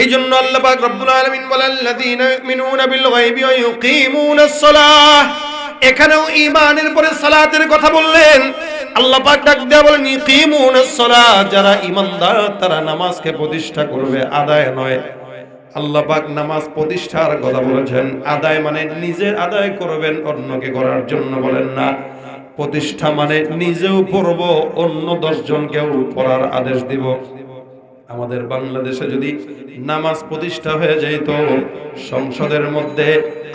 এই জন্য আল্লাহ পাক রব্বুল আলামিন বলেন, আল্লাযীনা ইউমিনুনা বিল গায়বি ওয়া ইউকিমুনাস সালাহ। এখানেও ঈমানের পরে সালাতের কথা বললেন। আল্লাহ পাক ডাক দেয়া বলেন সালাহ। যারা ঈমানদার, তারা নামাজকে প্রতিষ্ঠা করবে, আদায় নয়। আল্লাহ পাক নামাজ প্রতিষ্ঠার কথা বলেছেন। আদায় মানে নিজে আদায় করবেন, অন্যকে করার জন্য বলেন না। প্রতিষ্ঠা মানে নিজেও পড়ব অন্য দশজনকেও পড়ার আদেশ দিব। আমাদের বাংলাদেশে যদি নামাজ প্রতিষ্ঠা হয়ে যেত, সংসদের মধ্যে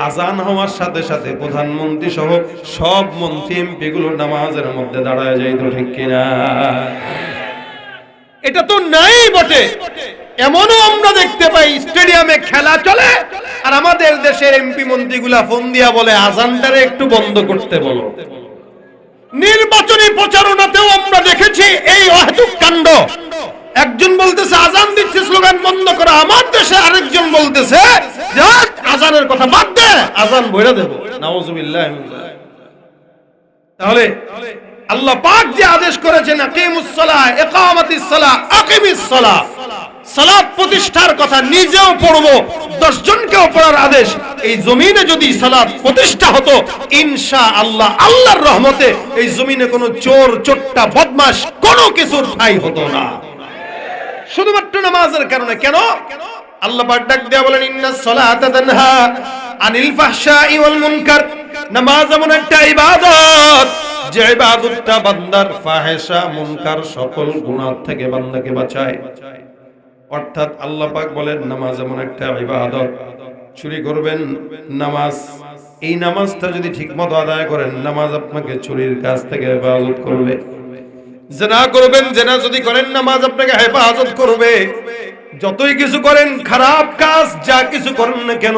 আজান হওয়ার সাথে সাথে প্রধানমন্ত্রী সহ সব মন্ত্রী এমপি গুলো নামাজের মধ্যে দাঁড়ায় যাইত, ঠিক কিনা? এটা তো নাই বটে। এমনও আমরা দেখতে পাই, স্টেডিয়ামে খেলা চলে, আর আমাদের দেশের এমপি মন্ত্রীগুলা ফোন দিয়া বলে, আজানটারে একটু বন্ধ করতে বলো। নির্বাচনী প্রচারণাতেও আমরা দেখেছি এই অহেতুক কাণ্ড। একজন বলতেছে, আজান দিচ্ছে, স্লোগান বন্ধ করা। আমার দেশে আরেকজন বলতেছে আজানের কথা বাদ দে, আজান বইরা দেব। নাউজুবিল্লাহ তাহলে আল্লাহ পাক যে আদেশ করেছেন, আকিমুস সালাহ, ইকামাতিস সালাহ, আকিমিস সালাহ। সালাত প্রতিষ্ঠার কথা নিজেও পড়ব পড়ার আদেশ। এই জমিনে যদি সালাত প্রতিষ্ঠা হতো ইনশা আল্লাহ আল্লাহর রহমতে এই জমিনে কোনো চোর, চোট্টা বদমাস কোনো কিছুর ঠাই হতো না। শুধুমাত্র নামাজের কারণে কেন? আল্লাহ ডাক দেয়া বলেন সালাতা তানহা আনিল ফাহশাই ওয়াল মুনকার। নামাজ এমন একটা ইবাদত, যে ইবাদতটা বান্দার ফাহেশা, মুনকার সকল গুনাহ থেকে বান্দাকে বাঁচায়। অর্থাৎ আল্লাহ পাক বলেন, নামাজ এমন একটা ইবাদত, চুরি করবেন নামাজ। এই নামাজটা যদি ঠিকমতো আদায় করেন, নামাজ আপনাকে চুরির কাছ থেকে হেফাজত করবে। জেনা করবেন, জেনা যদি করেন, নামাজ আপনাকে হেফাজত করবে। যতই কিছু করেন, খারাপ কাজ, যা কিছু করেন না কেন,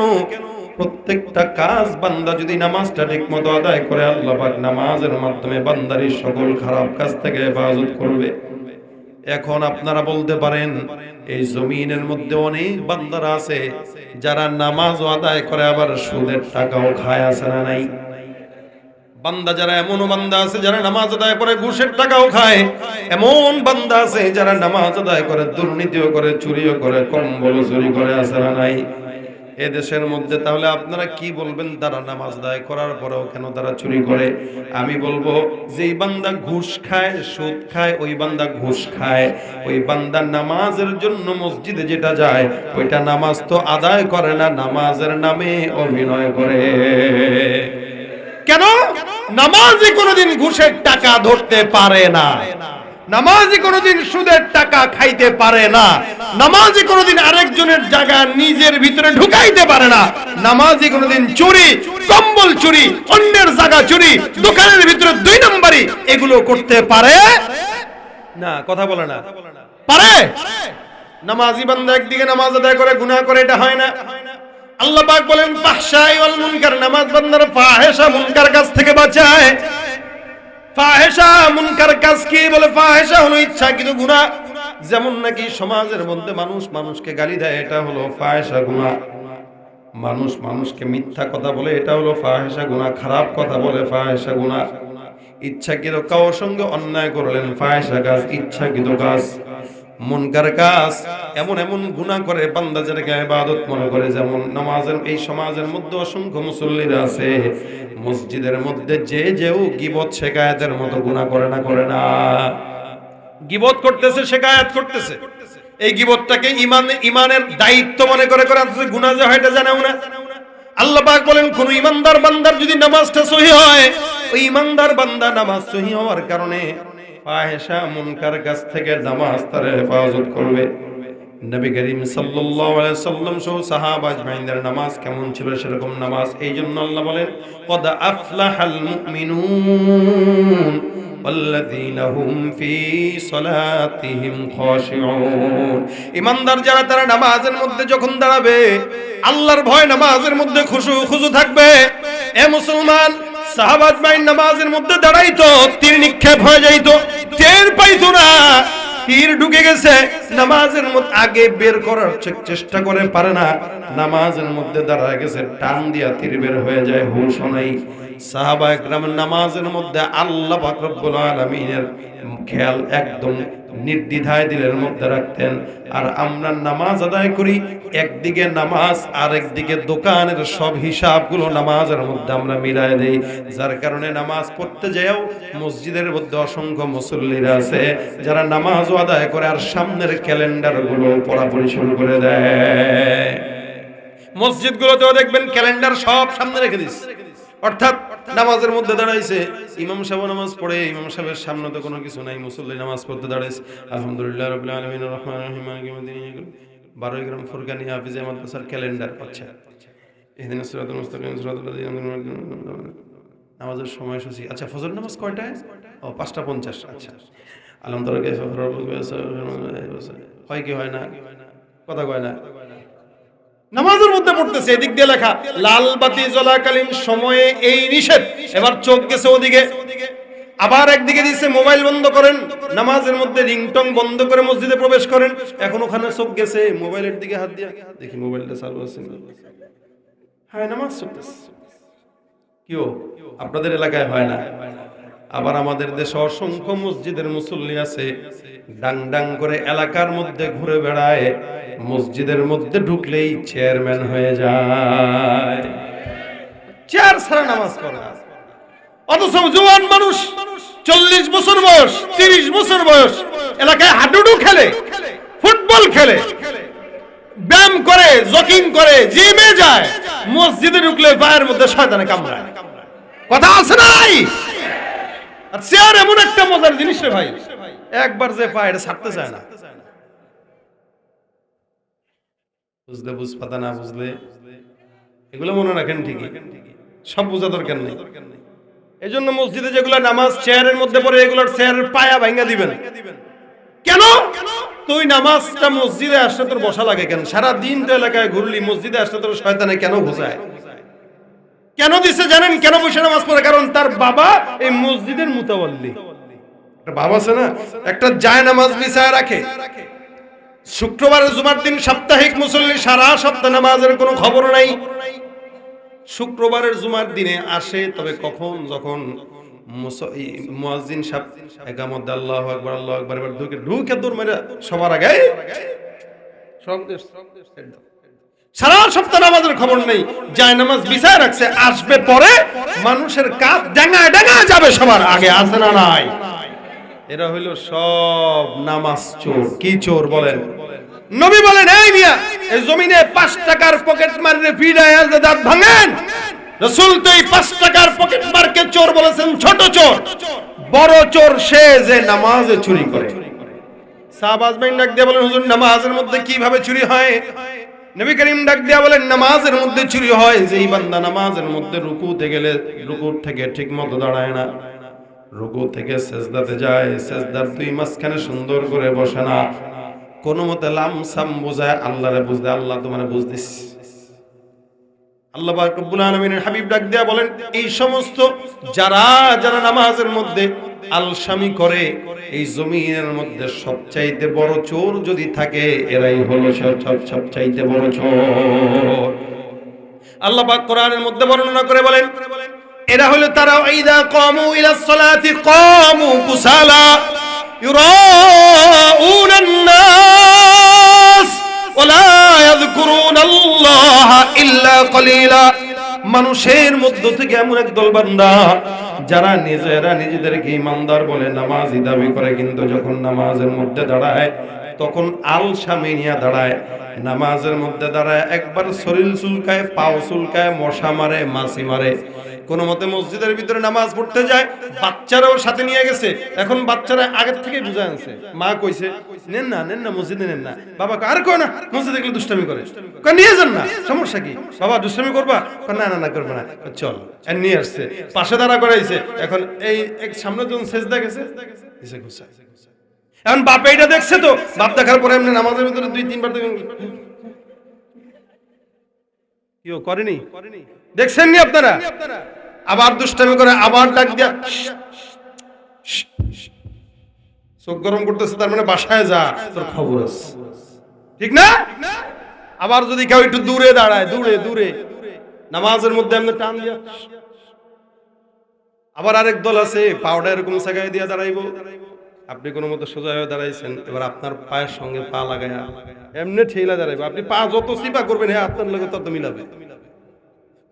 প্রত্যেকটা কাজ বান্দা যদি নামাজটা ঠিক মতো আদায় করে, আল্লাহ পাক নামাজের মাধ্যমে বান্দারি সকল খারাপ কাজ থেকে হেফাজত করবে। এখন আপনারা বলতে পারেন, এই জমিনের মধ্যে অনেক বান্দারা আছে, যারা নামাজ আদায় করে, আবার সুদের টাকাও খায়, আছে না নাই? বান্দা যারা এমনও বান্দা আছে যারা নামাজ আদায় করে, ঘুষের টাকাও খায়। এমন বান্দা আছে যারা নামাজ আদায় করে, দুর্নীতিও করে, চুরিও করে, কম্বল চুরি করে না নাই। এ দেশের মধ্যে তাহলে আপনারা কি বলবেন? তারা নামাজ আদায় করার পরেও কেন তারা চুরি করে? আমি বলব, যেই বান্দা ঘুষ খায়, সুদ খায়, ওই বান্দা ঘুষ খায়। ওই বান্দা নামাজের জন্য মসজিদে যেটা যায়, ওইটা নামাজ তো আদায় করে না, নামাজের নামে অভিনয় করে। কেন? নামাজি কোনোদিন ঘুষের টাকা ধরতে পারে না। নামাজি কোনোদিন সুদের টাকা খাইতে পারে না। নামাজি কোনোদিন আরেকজনের জায়গা নিজের ভিতরে ঢুকাইতে পারে না। নামাজি কোনোদিন চুরি, কম্বল চুরি, অন্যের জায়গা চুরি, দোকানের ভিতরে দুই নম্বরই এগুলো করতে পারে না। কথা বলে না। পারে? নামাজি বান্দা একদিকে নামাজ আদায় করে, গুনাহ করে, এটা হয় না। আল্লাহ পাক বলেন, ফাহশাই ওয়াল মুনকার নামাজ বান্দার ফাহেশা মুনকার কাজ থেকে বাঁচায়। ফাহেশা মুনকার কাজ কি বলে? ফাহেশা হলো ইচ্ছা, কিন্তু গুনাহ। যেমন নাকি সমাজের মধ্যে মানুষ মানুষকে গালি দেয়, এটা হলো ফাহেশা গুনাহ। মানুষ মানুষকে মিথ্যা কথা বলে, এটা হলো ফাহেশা গুনাহ। খারাপ কথা বলে, ফাহেশা গুনাহ। ইচ্ছাকৃত কারোর সঙ্গে অন্যায় করলেন, ফাহেশা কাজ, ইচ্ছাকৃত কাজ। মুনকার কাজ, এমন এমন গুনাহ করে বান্দা যেটাকে ইবাদত মনে করে, যেমন নামাজের, এই সমাজের মধ্যে অসংখ্য মুসল্লিরা আছে, মসজিদের মধ্যে যে যেও গিবত শেখায়াতের মতো গুনাহ করে না করে না। গিবত করতেছে শেখায়াত করতেছে। এই গিবতটাকে ইমান, ইমানের দায়িত্ব মনে করে করে আসছে গুনাহ যে হয় এটা জানাও না। আল্লাহ পাক বলেন, কোন ইমানদার বান্দার যদি নামাজটা সহি হয়, ওই ইমানদার বান্দা নামাজ সহি হওয়ার কারণে ফাহেশা মুনকার কাছ থেকে নামাজ তার হেফাজত করবে নবী করিম সাল্লাল্লাহু আলাইহি সাল্লাম সহ সাহাবা আজমাইনদের নামাজ কেমন ছিল সেরকম নামাজ এই জন্য আল্লাহ বলেন কদ আফলাহাল মুমিনুন والذين هم في صلاتهم خاشعون ইমানদার যারা তারা নামাজের মধ্যে যখন দাঁড়াবে আল্লাহর ভয় নামাজের মধ্যে খুশু খুশু থাকবে এ মুসলমান সাহাবাত ভাই নামাজের মধ্যে দাঁড়াইতো, তীর নিক্ষেপ হয়ে যাইতো, টের পাইতো না। তীর ঢুকে গেছে, নামাজের মধ্যে আগে বের করার চেষ্টা করে পারে না। নামাজের মধ্যে দাঁড়ায় গেছে, টান দিয়া তীর বের হয়ে যায়, হুশ নাই। সাহাবা একরামের নামাজের মধ্যে আল্লাহ পাক রব্বুল আলামিনের খেয়াল একদম নির্দ্বিধায় দিলের মধ্যে রাখতেন। আর আমরা নামাজ আদায় করি, একদিকে নামাজ আর একদিকে দোকানের সব হিসাবগুলো নামাজের মধ্যে আমরা মিলাই দেই। যার কারণে নামাজ পড়তে যাও মসজিদের মধ্যে অসংখ্য মুসল্লিরা আছে, যারা নামাজও আদায় করে আর সামনের ক্যালেন্ডারগুলো পড়াপড়ি শুরু করে দেয়। মসজিদ মসজিদগুলোতেও দেখবেন ক্যালেন্ডার সব সামনে রেখে দিস অর্থাৎ নামাজের মধ্যে দাঁড়াইছে। ইমাম সাহেব নামাজ পড়ে, ইমাম সাহেবের সামনে তো কোনো কিছু নাই, মুসল্লি নামাজ পড়তে দাঁড়াইছে। আলহামদুলিল্লাহ রাব্বিল আলামিন, রহমান রহিম, মালিক বারোই গ্রাম ফুরকানি হাফিজে মাদ্রাসার ক্যালেন্ডার আন'আমতা আলাইহিম নামাজের সময়সূচি। আচ্ছা ফজর নামাজ কয়টায়? ও, পাঁচটা পঞ্চাশ আচ্ছা। রাব্বুক হয় কি হয় না? কথা কয় না? নামাজের মধ্যে পড়তেছে, এদিক দিয়ে লেখা, লাল বাতি জ্বলাকালীন সময়ে এই নিষেধ। এবার চোখ গেছে ওদিকে। আবার একদিকে দিচ্ছে মোবাইল বন্ধ করেন। নামাজের মধ্যে রিংটং বন্ধ করে মসজিদে প্রবেশ করেন। এখন ওখানে চোখ গেছে, মোবাইলের দিকে হাত দিয়ে দেখি মোবাইলটা চালু আছে হ্যাঁ নামাজ চলতেছে। কিও আপনাদের এলাকায় হয় না? আবার আমাদের দেশে অসংখ্য মসজিদের মুসল্লি আছে। ডাং ডাং করে এলাকার মধ্যে ঘুরে বেড়ায়, মসজিদের মধ্যে ঢুকলেই চেয়ারম্যান হয়ে যায়। চেয়ার ছাড়া নামাজ অথচ মানুষ, চল্লিশ বছর বয়স, তিরিশ বছর বয়স, এলাকায় হাডুডু খেলে, ফুটবল খেলে। ব্যায়াম করে, জকিং করে, জিমে যায়, মসজিদে ঢুকলে পায়ের মধ্যে শয়তানে কামড়ায়। কথা আছে নাই আর চেয়ার এমন একটা মজার জিনিস রে ভাই একবার যে পায় এটা ছাড়তে চায় না। বুঝলে বুঝ পাতা না বুঝলে এগুলো মনে রাখেন ঠিকই। সব বোঝা দরকার নেই। এই জন্য মসজিদে যেগুলো নামাজ চেয়ারের মধ্যে পড়ে এগুলোর চেয়ারের পায়া ভাঙ্গা দিবেন। কেন? তুই নামাজটা মসজিদে আসলে তোর বসা লাগে কেন? সারা দিন তো এলাকায় ঘুরলি মসজিদে আসলে তোর শয়তানে কেন বোঝায় কেন দিছে জানেন? কেন বসে নামাজ পড়ে? কারণ তার বাবা এই মসজিদের মুতাওয়াল্লি। বাবা আছে না? একটা জায় নামাজ বিছায় রাখে। শুক্রবার জুমার দিন সাপ্তাহিক মুসল্লি সারা সপ্তাহ নামাজের কোনো খবর নাই। শুক্রবারের জুমার দিনে আসে, তবে কখন? যখন আল্লাহু ঢুকে দূর মেরে সবার আগে সব দেশ সারা সপ্তাহ নামাজের খবর নেই। যায় নামাজ বিছায় রাখছে। আসবে পরে মানুষের কাজ ডাঙায় ডাঙায় যাবে সবার আগে আসে না নাই? এরা হইল সব নামাজ চোর। কি চোর বলেন? নবী বলেন, এই মিয়া, এই জমিনে পাঁচ টাকার পকেট ফিডায় আসবে দাঁত ভাঙেন। রসুল তো এই পাঁচ টাকার পকেট মারকে চোর বলেছেন, ছোট চোর। বড় চোর সে যে নামাজে চুরি করে। সাহাবাজ ডাক দিয়ে বলেন, হুজুর, নামাজের মধ্যে কীভাবে চুরি হয়? নবী করিম ডাক দিয়া বলেন, নামাজের মধ্যে চুরি হয়, যেই বান্দা নামাজের মধ্যে রুকুতে গেলে রুকুর থেকে ঠিক মতো দাঁড়ায় না। রুকু থেকে সেজদাতে যায়, সেজদার দুই মাঝখানে সুন্দর করে বসে না। কোনো মতে লামসাম বোঝায়, আল্লাহরে বুঝতে, আল্লাহ তোমার বুঝদিস আল্লাহ পাক রব্বুল আলামিনের হাবিব ডাক দিয়া বলেন, এই সমস্ত যারা যারা নামাজের মধ্যে আলসামি করে এই জমিনের মধ্যে সবচাইতে বড় চোর যদি থাকে এরাই হলো সব সব- সবচাইতে বড় চোর আল্লাহ পাক কোরআনের মধ্যে বর্ণনা করে বলেন এরা হলো তারা ইদা কামু ইলা সালাতি কামু কুসালা يراءون الناس ولا يذكرون الله إلا قليلا মানুষের মধ্য থেকে এমন এক দল বান্দা যারা নিজেরা নিজেদেরকে ইমানদার বলে নামাজি দাবি করে, কিন্তু যখন নামাজের মধ্যে দাঁড়ায়, তখন আল সামিনিয়া দাঁড়ায়। নামাজের মধ্যে দাঁড়ায়, একবার শরীর চুলকায়, পাও চুলকায়, মশা মারে, মাছি মারে। কোনো মতে মসজিদের ভিতরে নামাজ পড়তে যায়, বাচ্চারাও সাথে নিয়ে গেছে। এখন বাচ্চারা আগের থেকে বুঝে আনছে। মা কইছে, নেন না নেন না, মসজিদে নেন না। বাবা আর কয় না, মসজিদে গেলে দুষ্টামি করে। নিয়ে যান না, সমস্যা কি? বাবা, দুষ্টামি করবা? না না না, করবে না। চল। নিয়ে আসছে। পাশে দাঁড়া করাইছে। এখন এই এক সামনে যখন দিছে ঘুষা এখন বাপ এইটা দেখছে তো, বাপ দেখার পরে এমনি নামাজের ভিতরে দুই, তিনবার কেউ করেনি? দেখছেন নি আপনারা? আবার দুষ্টামি করে, আবার ডাক দিয়া চোখ গরম করতেছে, তার মানে বাসায় যা, তোর খবর আছে। ঠিক না? আবার যদি কেউ একটু দূরে দাঁড়ায়, দূরে দূরে, নামাজের মধ্যে এমনি টান দিয়া, আবার আরেক দল আছে পাউডার এরকম সাগাই দিয়ে দাঁড়াইবো। আপনি কোনো মতো সোজা হয়ে দাঁড়াইছেন, এবার আপনার পায়ের সঙ্গে পা লাগায়া, এমনি ঠেলা দাঁড়াইবো। আপনি পা যত সিপা করবেন হ্যাঁ আপনার লোক তত মিলাবে।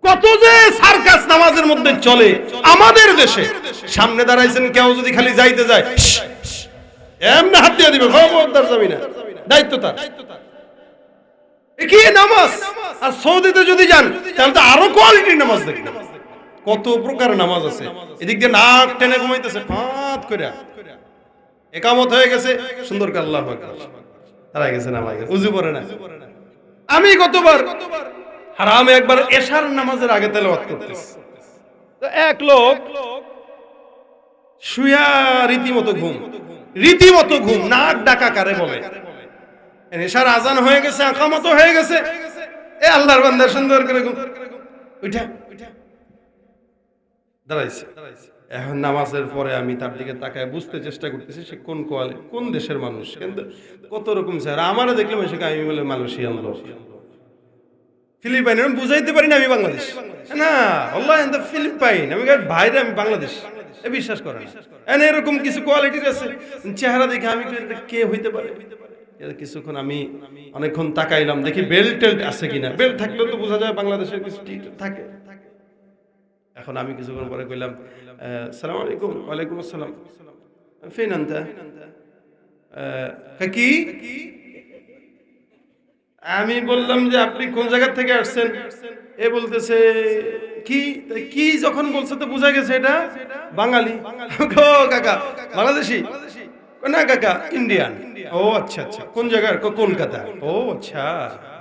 কত যে সার্কাস নামাজের মধ্যে চলে আমাদের দেশে। সামনে দাঁড়াইছেন কেউ যদি খালি যাইতে যায় এমনি হাত দিয়ে দিবে খবরদার যাবি না দায়িত্ব তার। কি নামাজ। আর সৌদিতে যদি যান তাহলে তো আরও কোয়ালিটির নামাজ দেখবেন। কত প্রকার নামাজ আছে। এদিক দিয়ে নাক টেনে ঘুমাইতেছে ফাঁত করে একামত হয়ে গেছে। সুন্দর কাল্লাহ তারা গেছে নামাজ উজু পড়ে না। আমি কতবার? হারামে একবার এশার নামাজের আগে তেলাওয়াত করতেছি। এক লোক শুয়া রীতিমতো ঘুম রীতিমতো ঘুম, নাক ডাকা কারে বলে। এশার আজান হয়ে গেছে, আকামত হয়ে গেছে। এ আল্লাহর বান্দা, সুন্দর করে ঘুম। উঠা দাঁড়াইছে। এখন নামাজের পরে আমি তার দিকে তাকায় বুঝতে চেষ্টা করতেছি সে কোন কোয়ালে, কোন দেশের মানুষ। কিন্তু কত রকম স্যার আমারও দেখলাম সে আমি বলে মালয়েশিয়ান লোক। ফিলিপাইন আমি বুঝাইতে পারি না আমি বাংলাদেশ। না আল্লাহ ফিলিপাইন আমি ভাইরে আমি বাংলাদেশ। বিশ্বাস করেন এনে এরকম কিছু কোয়ালিটির আছে চেহারা দেখে আমি কে হইতে পারে? কিছুক্ষণ আমি অনেকক্ষণ তাকাইলাম দেখি বেল্ট টেল্ট আছে কিনা। বেল্ট থাকলেও তো বোঝা যায় বাংলাদেশের কিছু থাকে। এখন আমি কিছুক্ষণ পরে কইলাম সালাম আলাইকুম ওয়ালাইকুম আসসালাম। ফিন আহ, কি? আমি বললাম যে আপনি কোন জায়গা থেকে আসছেন? এ বলতেছে, কি? কি যখন বলছে তো বোঝা গেছে এটা বাঙালি। কাকা, বাংলাদেশি? না কাকা, ইন্ডিয়ান। ও আচ্ছা আচ্ছা। কোন জায়গার? কলকাতা ও আচ্ছা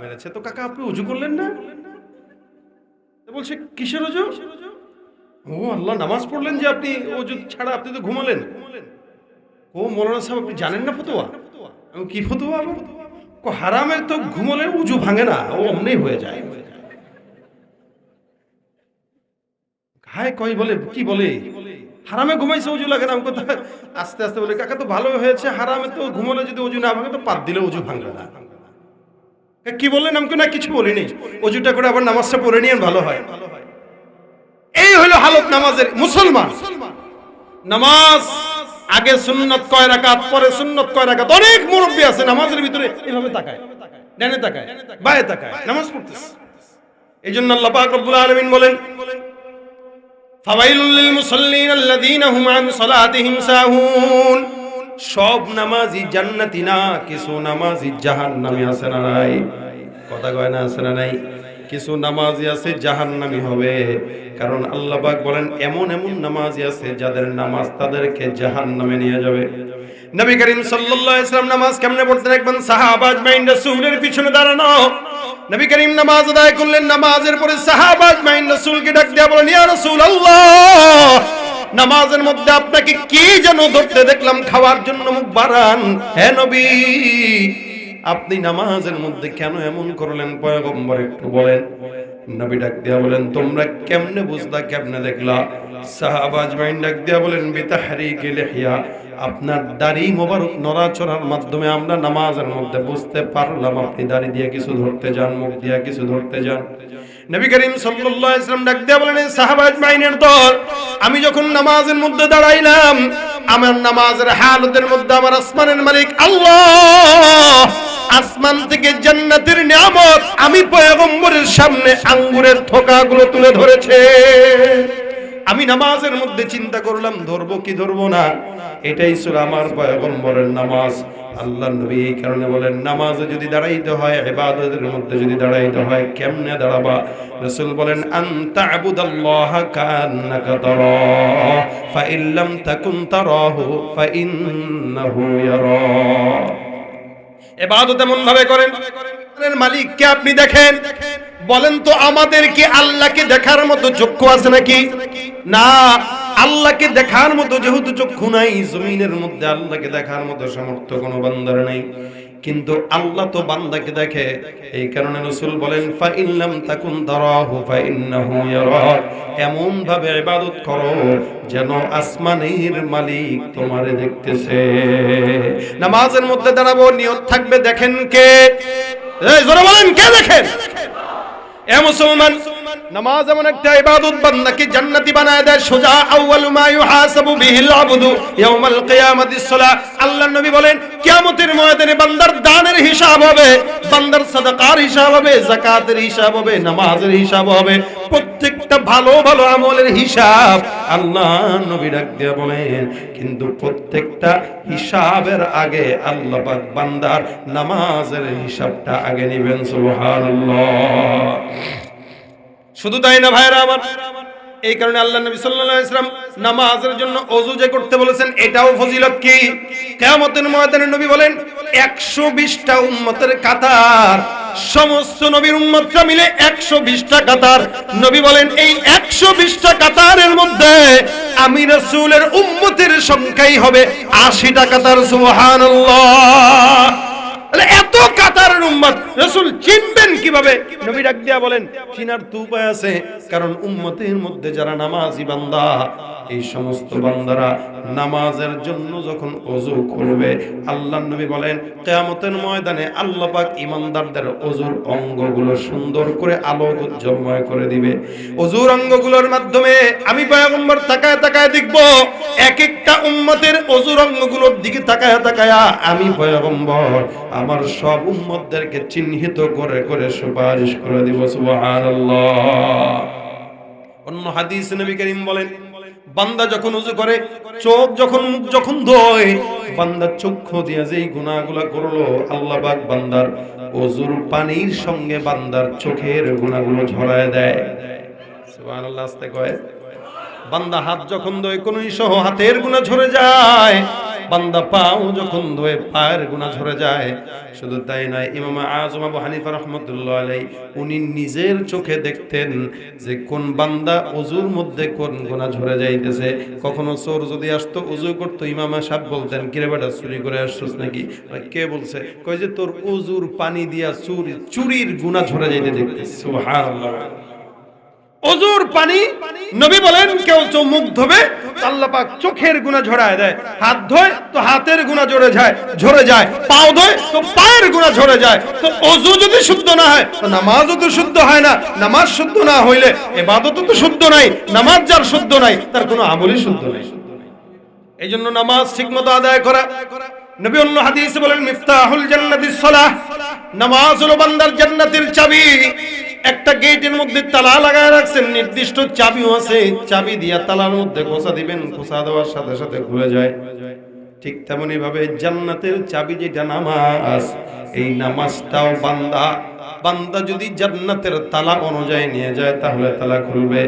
মেরেছে। তো কাকা, আপনি উজু করলেন না? বলছে, কিসের উজু? ও আল্লাহ, নামাজ পড়লেন যে আপনি অজু ছাড়া আপনি তো ঘুমালেন। ও মৌলানা সাহেব, আপনি জানেন না ফতোয়া? আমি কি ফতোয়া? কো হারামের তো ঘুমলে উজু ভাঙে না ও অমনি হয়ে যায়। হায় কই বলে কি বলে? হারামে ঘুমাইছে উজু লাগে না আস্তে আস্তে বলে কাকা তো ভালো হয়েছে হারামে তো ঘুমলে যদি উজু না ভাঙে তো পাত দিলে উজু ভাঙবে না। কা, কি বললেন আমাকে না কিছু বলিনি। অজুটা করে আবার নামাজটা পড়ে নিয়ে ভালো হয়। এই হলো হালত নামাজের মুসলমান। নামাজ আগে সুন্নত কয় রাকাত, পরে সুন্নত কয় রাকাত? অনেক মুরব্বী আছে নামাজের ভিতরে, এভাবে তাকায় ডানে তাকায়, বায়ে তাকায়, নামাজ পড়তেছে। এই জন্য আল্লাহ পাক রব্বুল বলেন, ফাওয়াইলুল লিল মুসাল্লিন হুম আন সালাতিহিম সাহুন। সব নামাজি জান্নাতি না, কিছু নামাজি জাহান্নামী আছে না নাই? কথা কয় না আছে না নাই? কিছু নামাজি আছে জাহান্নামী হবে। কারণ আল্লাহবাক বলেন, এমন এমন নামাজি আছে যাদের নামাজ তাদেরকে জাহান্নামে নিয়ে যাবে। নবী করিম সাল্লাল্লাহু আলাইহি ওয়াসাল্লাম নামাজ কেমনে পড়তেন একবার সাহাবা আজমাইন রাসূলের পিছনে দাঁড়ানো। নবী করিম নামাজ আদায় করলেন, নামাজের পরে সাহাবা আজমাইন রাসূলকে ডাক দেয়া বলেন ইয়া রাসূলুল্লাহ, নামাজের মধ্যে আপনাকে কি যেন ধরতে দেখলাম, খাওয়ার জন্য মুখ বাড়ান। হে নবী আপনি নামাজের মধ্যে কেন এমন করলেন? পয়গম্বর একটু বলেন। নবী ডাক দিয়া বলেন, তোমরা কেমনে বুঝলা, কেমনে দেখলা? সাহাবা আজমাইন ডাক দিয়া বলেন বিতাহরিকি লিহিয়া আপনার দাড়ি মোবারক নড়াচড়ার মাধ্যমে আমরা নামাজের মধ্যে বুঝতে পারলাম। আপনি দাড়ি দিয়ে কিছু ধরতে যান, মুখ দিয়ে কিছু ধরতে যান। নবী করিম সাল্লাল্লাহু আলাইহি ডাক দিয়া বলেন, সাহাবা আজমাইনের দল, আমি যখন নামাজের মধ্যে দাঁড়াইলাম, আমার নামাজের হালতের মধ্যে আমার আসমানের মালিক আল্লাহ আসমান থেকে জান্নাতের নিয়ামত আমি পয়গম্বরের সামনে আঙ্গুরের থোকাগুলো তুলে ধরেছে। আমি নামাজের মধ্যে চিন্তা করলাম, ধরবো কি ধরবো না? এটাই ছিল আমার পয়গম্বরের নামাজ। আল্লাহ নবী এই কারণে বলেন, নামাজে যদি দাঁড়াইতে হয়, ইবাদতের মধ্যে যদি দাঁড়াইতে হয়, কেমনে দাঁড়াবা? রাসূল বলেন, আনতা আবুদাল্লাহ কান্নাকা তারা ফা ইল্লাম তাকুন তারাহু ফা ইন্নাহু ইয়ারা। এবাদত এমন ভাবে করেন মালিককে আপনি দেখেন, বলেন তো আমাদের কি আল্লাহকে দেখার মতো চক্ষু আছে নাকি? না, আল্লাহকে দেখার মতো যেহেতু চক্ষু নাই, জমিনের মধ্যে আল্লাহকে দেখার মতো সামর্থ্য কোনো বান্দার নেই। কিন্তু আল্লাহ তো বান্দাকে দেখে। এই কারণে রাসূল বলেন ফা ইল্লাম তাকুন তারাহু ফা ইন্নাহু ইয়ারাক এমন ভাবে ইবাদত করো যেন আসমানের মালিক তোমারে দেখতেছে। নামাজের মধ্যে দাঁড়াবো, নিয়ত থাকবে, দেখেন কে? এই জোরে বলেন, কে দেখেন? এ মুসলমান নামাজ এমন একটা ইবাদত বান্দাকে জান্নাতি বানায় দেয়, সোজা আউয়াল মা ইউহাসাবু বিহিল আবদু ইয়াউমাল কিয়ামাতিস সালাহ আল্লাহর নবী বলেন, কিয়ামতের ময়দানে বান্দার দানের হিসাব হবে, বান্দার সাদাকার হিসাব হবে, যাকাতের হিসাব হবে, নামাজের হিসাব হবে। প্রত্যেকটা ভালো ভালো আমলের হিসাব আল্লাহ নবী ডাক দিয়ে বলেন, কিন্তু প্রত্যেকটা হিসাবের আগে আল্লাহ পাক বান্দার নামাজের হিসাবটা আগে নেবেন, সুবহানাল্লাহ। শুধু তাই না ভাইরা আমার? এই কারণে আল্লাহ নবী সাল্লাল্লাহু আলাইহি ওয়াসাল্লাম নামাজের জন্য ওযু যে করতে বলেছেন, এটাও ফজিলত কি? কিয়ামতের ময়দানে নবী বলেন 120টা উম্মতের কাতার, সমস্ত নবীর উম্মতরা মিলে 120টা কাতার। নবী বলেন, এই 120টা কাতারের মধ্যে আমি রাসূলের উম্মতের সংখ্যাই হবে 80টা কাতার, সুবহানাল্লাহ। এত কাতারের উম্মত, রসুল চিনবেন কীভাবে? নবী ডাক দিয়া বলেন, চিনার তো উপায় আছে, কারণ উম্মতের মধ্যে যারা নামাজি বান্দা, এই সমস্ত বান্দারা নামাজের জন্য যখন অজু করবে আল্লাহ নবী বলেন, কিয়ামতের ময়দানে আল্লাহ পাক ইমানদারদের অজুর অঙ্গগুলো সুন্দর করে আলো উজ্জ্বলময় করে দিবে। অজুর অঙ্গগুলোর মাধ্যমে আমি পয়গম্বর তাকায় তাকায় দেখব, এক একটা উম্মতের অজুর অঙ্গগুলোর দিকে তাকায় তাকায় আমি পয়গম্বর, আমার সব উম্মতদেরকে চিহ্নিত করে করে সুপারিশ করে দিব, সুবহানাল্লাহ। অন্য হাদিস নবী করিম বলেন, বান্দা যখন উজু করে, চোখ যখন মুখ যখন ধোয় বান্দার চক্ষু দিয়ে যেই গুনাহগুলো করল, আল্লাহ পাক বান্দার অজুর পানির সঙ্গে বান্দার চোখের গুনাহগুলো ঝরায় দেয়। সুবহানাল্লাহ, আস্তে কয়। বান্দা হাত যখন ধোয় কোন সহ হাতের গুণা ঝরে যায়। বান্দা পাও যখন ধোয়ে, পায়ের গুণা ঝরে যায়। শুধু তাই নয়, ইমাম আজম আবু হানিফা রহমতুল্লাহ আলাই উনি নিজের চোখে দেখতেন যে কোন বান্দা অজুর মধ্যে কোন গুণা ঝরে যাইতেছে। কখনো চোর যদি আসতো অজু করতো, ইমাম সাহেব বলতেন, কিরে বেটা, চুরি করে আসছিস নাকি? কে বলছে? কয় যে, তোর অজুর পানি দিয়া চুরি, চুরির গুণা ঝরে যাইতে দেখতেছি। সুবহানাল্লাহ। অজুর পানি, নবী বলেন, কেউ চোখ মুখ ধোবে পাক চোখের গুণা ঝরায় দেয়। হাত ধোয়, তো হাতের গুণা ঝরে যায় ঝরে যায়। পাও ধোয়, তো পায়ের গুণা ঝরে যায়। তো অজু যদি শুদ্ধ না হয়, তো নামাজও তো শুদ্ধ হয় না। নামাজ শুদ্ধ না হইলে এবাদত তো শুদ্ধ নাই, নামাজ যার শুদ্ধ নাই, তার কোনো আমলই শুদ্ধ নাই। এই জন্য নামাজ ঠিকমতো আদায় করা। নবী অন্য হাদিসে বলেন, মিফতাহুল জান্নাতিস সালাহ। নামাজ হলো বান্দার জান্নাতের চাবি। একটা গেটের মধ্যে তালা লাগায় রাখছেন, নির্দিষ্ট চাবিও আছে। চাবি দিয়া তালার মধ্যে খোসা দিবেন, খোসা দেওয়ার সাথে সাথে খুলে যায়। ঠিক তেমনি ভাবে জান্নাতের চাবি যেটা নামাজ, এই নামাজটাও বান্দা। বান্দা যদি জান্নাতের তালা অনুযায়ী নিয়ে যায়, তাহলে তালা খুলবে।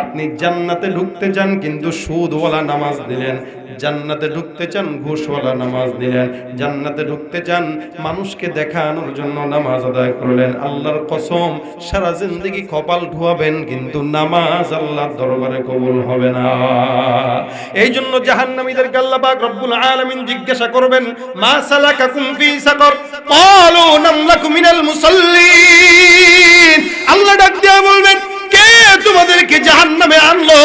আপনি জান্নাতে ঢুকতে চান, কিন্তু সুদওয়ালা নামাজ দিলেন। জান্নাতে ঢুকতে চান, ঘুষওয়ালা নামাজ দিলেন। জান্নাতে ঢুকতে চান, মানুষকে দেখানোর জন্য নামাজ আদায় করলেন। আল্লাহর কসম, সারা জিন্দগি কপাল ধোয়াবেন কিন্তু নামাজ আল্লাহর দরবারে কবুল হবে না। এই জন্য জাহান্নামীদেরকে আল্লাহ পাক রব্বুল আলামিন জিজ্ঞাসা করবেন, মা সালাকাকুম ফি সাকর? ক্বালু নামলাকু মিনাল মুসাল্লিন। আল্লাহ ডাক দিয়া বলবেন কে জাহান নামে আনলো।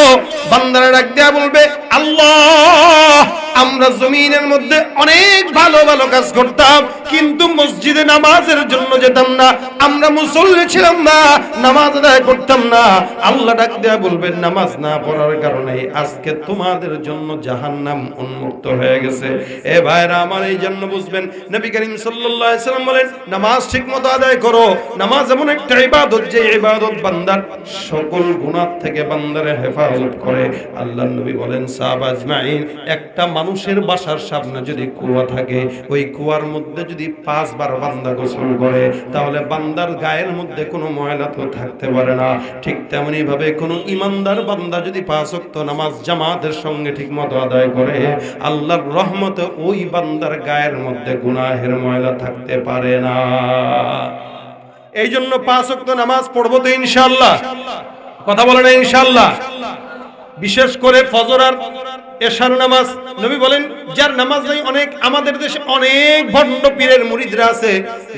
বান্দারা ডাক দেয়া বলবে আল্লাহ আমরা জমিনের মধ্যে অনেক ভালো ভালো কাজ করতাম, কিন্তু মসজিদে নামাজের জন্য যেতাম না। আমরা মুসল্লি ছিলাম না, নামাজ আদায় করতাম না। আল্লাহ ডাক দেয়া বলবেন, নামাজ না পড়ার কারণে আজকে তোমাদের জন্য জাহান্নাম উন্মুক্ত হয়ে গেছে। এ ভাইরা আমার এই জন্য বুঝবেন, নবী করিম সাল্লাল্লাহু আলাইহি সাল্লাম বলেন, নামাজ ঠিকমতো আদায় করো। নামাজ এমন একটা ইবাদত যে ইবাদত বান্দার সকল গুনাহ থেকে বান্দারে হেফাজত করে। আল্লাহ নবী বলেন, সাহাব আজমাইন, একটা মানুষের বাসার সামনে যদি কুয়া থাকে, ওই কুয়ার মধ্যে যদি পাঁচবার বান্দা গোসল করে, তাহলে বান্দার গায়ের মধ্যে কোনো ময়লা তো থাকতে পারে না। ঠিক তেমনি ভাবে কোনো ইমানদার বান্দা যদি পাঁচ ওয়াক্ত নামাজ জামাতের সঙ্গে ঠিক মতো আদায় করে, আল্লাহর রহমতে ওই বান্দার গায়ের মধ্যে গুনাহের ময়লা থাকতে পারে না। এই জন্য পাঁচ ওয়াক্ত নামাজ পড়ব তো ইনশাল্লাহ কথা বলে না ইনশাআল্লাহ। বিশেষ করে ফজর আর এশার নামাজ। নবী বলেন, যার নামাজ নাই, অনেক আমাদের দেশে অনেক ভণ্ড পীরের মুরিদরা আছে।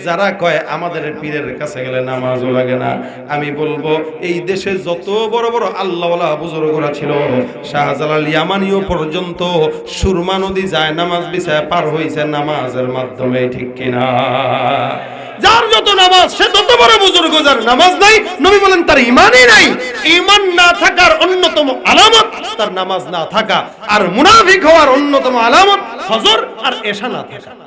যারা কয়, আমাদের পীরের কাছে গেলে নামাজও লাগে না। আমি বলব, এই দেশে যত বড় বড় আল্লাহওয়ালা বুজুর্গরা ছিল, শাহজালাল ইয়ামানিও পর্যন্ত সুরমা নদী যায়, নামাজ বিছায় পার হইছে নামাজের মাধ্যমে, ঠিক কিনা? যার যত নামাজ, সে তত বড় বুজুর্গ যার নামাজ নাই। নবী বলেন, তার ইমানই নাই। ইমান না থাকার অন্যতম আলামত তার নামাজ না থাকা। আর মুনাফিক হওয়ার অন্যতম আলামত ফজর আর এশা না থাকা।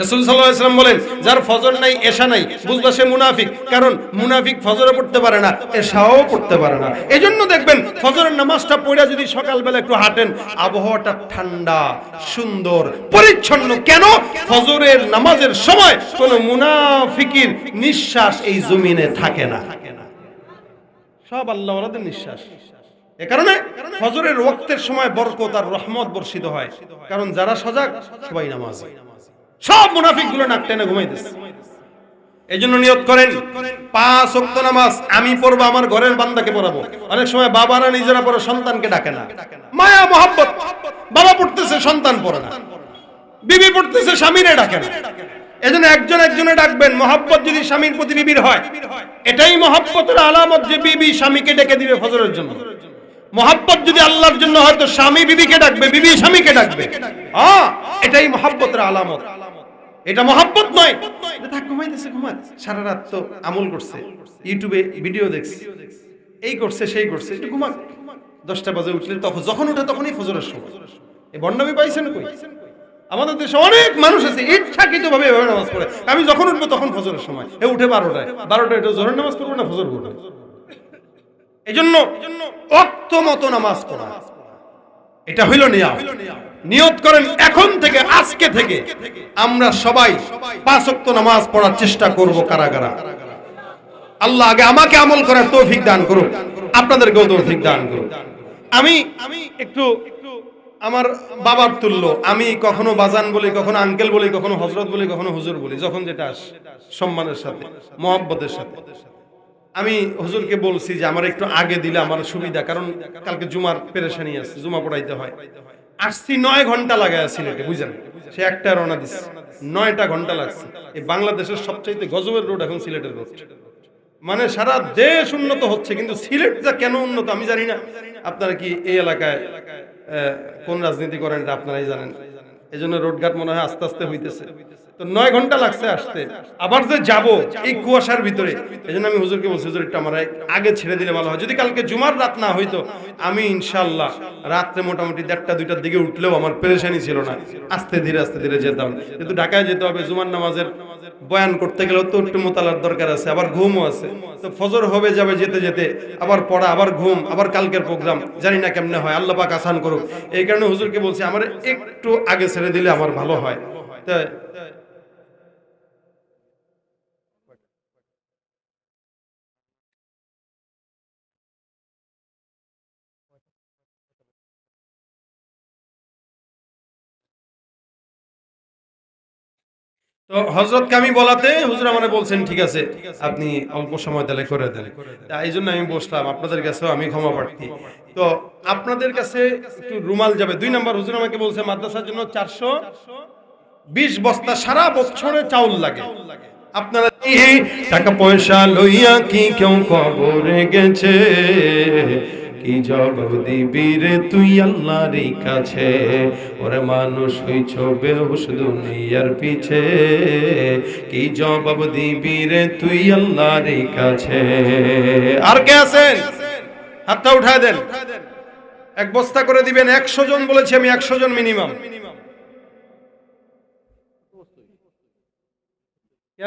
রাসূল আলাইহি বলেন, যার ফজর নাই, এশা নাই, বুঝবা সে মুনাফিক। কারণ মুনাফিক ফজরে পড়তে পারে না, এশাও পড়তে পারে না। এজন্য দেখবেন, ফজরের নামাজটা পড়ে যদি সকালবেলা একটু হাঁটেন, আবহাওয়াটা ঠান্ডা, সুন্দর, পরিচ্ছন্ন। কেন? ফজরের নামাজের সময় কোন মুনাফিকির নিঃশ্বাস এই জমিনে থাকে না। সব আল্লাহ ওয়ালাদের নিঃশ্বাস। এ কারণে ফজরের ওয়াক্তের সময় বরকত আর রহমত বর্ষিত হয়। কারণ যারা সজাগ, সবাই নামাজ। সব মুনাফিকগুলো নাক টেনে ঘুমাইতেছে। এই জন্য নিয়ত করেন, পাঁচ ওয়াক্ত নামাজ আমি পড়ব, আমার ঘরের বান্দাকে পড়াবো। অনেক সময় বাবারা নিজেরা পড়ে, সন্তানকে ডাকে না। মায়া, মহাব্বত। বাবা পড়তেছে, সন্তান পড়ে না। বিবি পড়তেছে, স্বামীরে ডাকে না। এজন্য একজন একজনে ডাকবেন, মহাব্বত যদি স্বামীর প্রতি বিবির হয়, এটাই মহাব্বতের আলামত যে বিবি স্বামীকে ডেকে দিবে ফজরের জন্য। মহাব্বত যদি আল্লাহর জন্য হয়, তো স্বামী বিবিকে ডাকবে, বিবি স্বামীকে ডাকবে। হ্যাঁ এটাই মহাব্বতের আলামত। এটা মহাব্বত নয়। থাক, ঘুমাইতেছে ঘুমাত সারা রাত তো আমল করছে। ইউটিউবে ভিডিও দেখছে। এই করছে, সেই করছে। একটু ঘুমাক। দশটা বাজে উঠলে তখন যখন উঠে তখনই ফজরের সময়। এই বন্ডামি পাইছেন কই? আমাদের দেশে অনেক মানুষ আছে ইচ্ছাকৃত ভাবে এভাবে নামাজ পড়ে। আমি যখন উঠবো তখন ফজরের সময়। এ উঠে বারোটায়। বারোটায় এটা জোহরের নামাজ পড়ব না ফজর পড়ব? এই জন্য অক্ত মতো নামাজ পড়া। এটা হইল নিয়ম। নিয়ত করেন এখন থেকে, আজকে থেকে। আমরা সবাই পাঁচ নামাজ পড়ার চেষ্টা করব কারাগারা। আল্লাহ আগে আমাকে আমল করার তৌফিক দান করুন আপনাদেরকেও তৌফিক দান করুন আমি আমি একটু আমার বাবার তুল্য। আমি কখনো বাজান বলি, কখনো আঙ্কেল বলি, কখনো হজরত বলি, কখনো হুজুর বলি, যখন যেটা আসে, সম্মানের সাথে, মহব্বতের সাথে। আমি হুজুরকে বলছি যে, আমার একটু আগে দিলে আমার সুবিধা, কারণ কালকে জুমার পেরেশানি আছে, জুমা পড়াইতে হয়। আসছি নয় ঘণ্টা লাগে সিলেটে, বুঝেন? সে একটা রওনা দিচ্ছে নয়টা ঘণ্টা লাগছে। এই বাংলাদেশের সবচাইতে গজবের রোড এখন সিলেটের রোড মানে সারা দেশ উন্নত হচ্ছে, কিন্তু সিলেটটা কেন উন্নত আমি জানি না। আপনারা কি এই এলাকায় কোন রাজনীতি করেন এটা আপনারাই জানেন। এই জন্য রোডঘাট মনে হয় আস্তে আস্তে হইতেছে। তো নয় ঘণ্টা লাগছে আসতে। আবার যে যাব এই কুয়াশার ভিতরে। এই জন্য আমি হুজুরকে বলছি, হুজুর, একটু আমার আগে ছেড়ে দিলে ভালো হয়। যদি কালকে জুমার রাত না হইতো, আমি ইনশাল্লাহ রাত্রে মোটামুটি দেড়টা, দুইটার দিকে উঠলেও আমার পেরেশানি ছিল না। আস্তে ধীরে আস্তে ধীরে যেতাম। কিন্তু ঢাকায় যেতে হবে, জুমার নামাজের বয়ান করতে গেলেও তো একটু মোতালার দরকার আছে, আবার ঘুমও আছে। তো ফজর হবে, যাবে যেতে যেতে, আবার পড়া, আবার ঘুম, আবার কালকের প্রোগ্রাম, জানি না কেমনে হয়, আল্লাহ পাক আসান করুক। এই কারণে হুজুরকে বলছি, আমার একটু আগে ছেড়ে দিলে আমার ভালো হয়। তাই তো হজরতকে আমি বলাতে হুজুর আমারে বলছেন, ঠিক আছে, আপনি অল্প সময় দিলে করে দেন। এই জন্য আমি বসলাম, আপনাদের কাছেও আমি ক্ষমা প্রার্থী। তো আপনাদের কাছে একটু রুমাল যাবে। দুই নম্বর হুজুর আমাকে বলছে, মাদ্রাসার জন্য চারশো বিশ বস্তা সারা বছরে চাউল লাগে। আপনারা টাকা পয়সা লইয়া কি কেউ কবরে গেছে? কি জবাব দিবি রে তুই আল্লাহর কাছে। ওরে মানুষ হইছ বেহুশ দুনিয়ার পিছে। কি জবাব দিবি রে তুই আল্লাহর কাছে। আর কে আছেন? হাতটা উঠায় দেন। এক বস্তা করে দিবেন, একশো জন বলেছি আমি, একশো জন মিনিমাম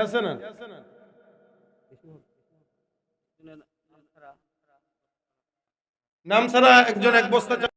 আছে না নাম ছাড়া একজন এক বস্তা